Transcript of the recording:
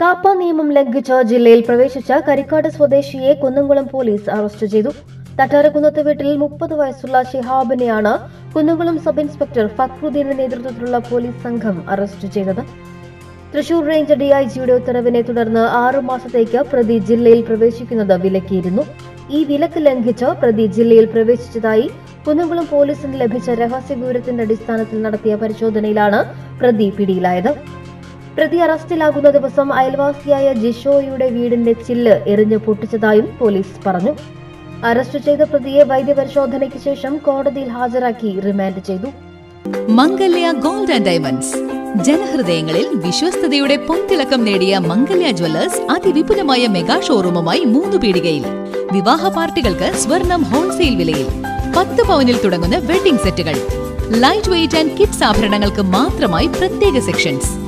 കാപ്പ നിയമം ലംഘിച്ച ജില്ലയിൽ പ്രവേശിച്ച കരിക്കാട് സ്വദേശിയെ കുന്നംകുളം പോലീസ് അറസ്റ്റ് ചെയ്തു. തട്ടാരക്കുന്നത്ത് വീട്ടിൽ മുപ്പത് വയസ്സുള്ള ഷിഹാബിനെയാണ് കുന്നംകുളം സബ് ഇൻസ്പെക്ടർ ഫക്രുദ്ദീന്റെ നേതൃത്വത്തിലുള്ള പോലീസ് സംഘം അറസ്റ്റ് ചെയ്തത്. തൃശൂർ റേഞ്ച് ഡിഐജിയുടെ ഉത്തരവിനെ തുടർന്ന് ആറു മാസത്തേക്ക് പ്രതി ജില്ലയിൽ പ്രവേശിക്കുന്നത് വിലക്കിയിരുന്നു. ഈ വിലക്ക് ലംഘിച്ച് പ്രതി ജില്ലയിൽ പ്രവേശിച്ചതായി കുന്നംകുളം പോലീസിന് ലഭിച്ച രഹസ്യ വിവരത്തിന്റെ അടിസ്ഥാനത്തിൽ നടത്തിയ പരിശോധനയിലാണ് പ്രതി പിടിയിലായത്. പ്രതി അറസ്റ്റിലാകുന്ന ദിവസം അയൽവാസിയായ ജിഷോയുടെ വീടിന്റെ ചില്ല് എറിഞ്ഞ് പൊട്ടിച്ചതായും പോലീസ് പറഞ്ഞു. അറസ്റ്റ് ചെയ്ത പ്രതിയെ വൈദ്യപരിശോധനയ്ക്ക് ശേഷം കോടതിയിൽ ഹാജരാക്കി റിമാൻഡ് ചെയ്തു. Mangalya gold and diamonds. ജനഹൃദയങ്ങളിൽ വിശ്വസ്തയുടെ പൊൻതിളക്കം നേടിയ മംഗല്യ ജ്വല്ലേഴ്സ് അതിവിപുലമായ മെഗാ ഷോറൂമുമായി മൂന്ന് പീടികയിൽ. വിവാഹ പാർട്ടികൾക്ക് സ്വർണം ഹോൾസെയിൽ വിലയിൽ. പത്ത് പവനിൽ തുടങ്ങുന്ന വെഡിംഗ് സെറ്റുകൾ. ലൈറ്റ് വെയിറ്റ് ആൻഡ് കിഡ്സ് ആഭരണങ്ങൾക്ക് മാത്രമായി പ്രത്യേക സെക്ഷൻസ്.